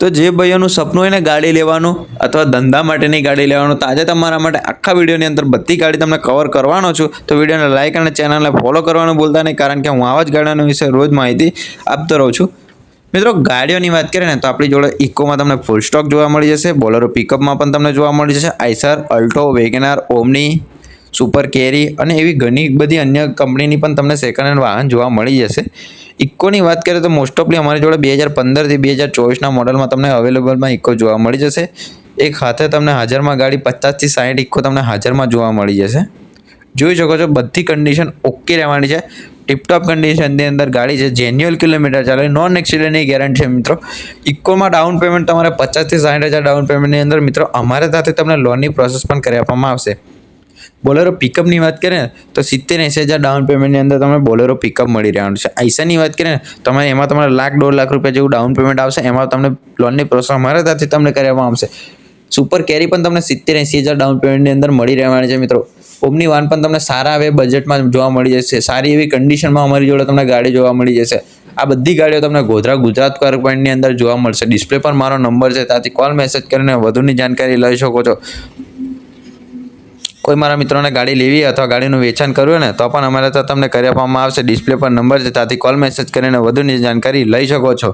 તો જે ભાઈઓનું સપનું હોય ને ગાડી લેવાનું અથવા ધંધા માટેની ગાડી લેવાનું તો આજે તમારા માટે આખા વિડીયોની અંદર બધી ગાડી તમને કવર કરવાનો છું. તો વિડીયોને લાઇક અને ચેનલને ફોલો કરવાનું ભૂલતા નહીં, કારણ કે હું આવા જ ગાડીઓના વિશે રોજ માહિતી આપતો રહું છું. મિત્રો, ગાડીઓની વાત કરીએ ને, તો આપણી જોડે ઇકોમાં તમને ફૂલ સ્ટોક જોવા મળી જશે, બોલેરો પિકઅપમાં પણ તમને જોવા મળી જશે, Eicher, Alto, wagon R, Omni, Super Carry અને એવી ઘણી બધી અન્ય કંપનીની પણ તમને સેકન્ડ હેન્ડ વાહન જોવા મળી જશે. ઇકોની વાત કરીએ તો મોસ્ટ ઓફલી અમારી જોડે બે હજાર પંદરથી બે હજાર ચોવીસના મોડલમાં તમને અવેલેબલમાં ઇકો જોવા મળી જશે. એક હાથે તમને હાજરમાં ગાડી પચાસથી સાઠ ઇકો તમને હાજરમાં જોવા મળી જશે. જોઈ શકો છો બધી કન્ડિશન ઓકે રહેવાની છે. ટિપટોપ કન્ડિશનની અંદર ગાડી છે જેન્યુઅલ કિલોમીટર ચાલે નોન એક્સિડન્ટની ગેરંટી છે મિત્રો. ઇકોમાં ડાઉન પેમેન્ટ તમારે પચાસથી સાઠ હજાર ડાઉન પેમેન્ટની અંદર મિત્રો અમારે સાથે તમને લોનની પ્રોસેસ પણ કરી આપવામાં આવશે. બોલેરો પિકઅપની વાત કરીએ ને, તો સિત્તેર એંસી હજાર ડાઉન પેમેન્ટની અંદર તમને બોલેરો પિકઅપ મળી રહેવાનું છે. આઈસાની વાત કરીએ ને તમે એમાં તમારે લાખ દોઢ લાખ રૂપિયા જેવું ડાઉન પેમેન્ટ આવશે. એમાં તમને લોનની પ્રોસેસ ત્યાંથી તમને કરવામાં આવશે. સુપર કેરી પણ તમને સિત્તેર એંસી હજાર ડાઉન પેમેન્ટની અંદર મળી રહેવાની છે મિત્રો. ઓમની વાન પણ તમને સારા હવે બજેટમાં જોવા મળી જશે. સારી એવી કન્ડિશનમાં અમારી જોડે તમને ગાડી જોવા મળી જશે. આ બધી ગાડીઓ તમને ગોધરા ગુજરાત કાર પોઈન્ટની અંદર જોવા મળશે. ડિસ્પ્લે પર મારો નંબર છે, ત્યાંથી કોલ મેસેજ કરીને વધુની જાણકારી લઈ શકો છો. કોઈ મારા મિત્રોને ગાડી લેવી અથવા ગાડીનું વેચાણ કરવું હોય ને, તો પણ અમારે ત્યાં તમને કરી આપવામાં આવશે. ડિસ્પ્લે પર નંબર છે, ત્યાંથી કોલ મેસેજ કરીને વધુની જાણકારી લઈ શકો છો.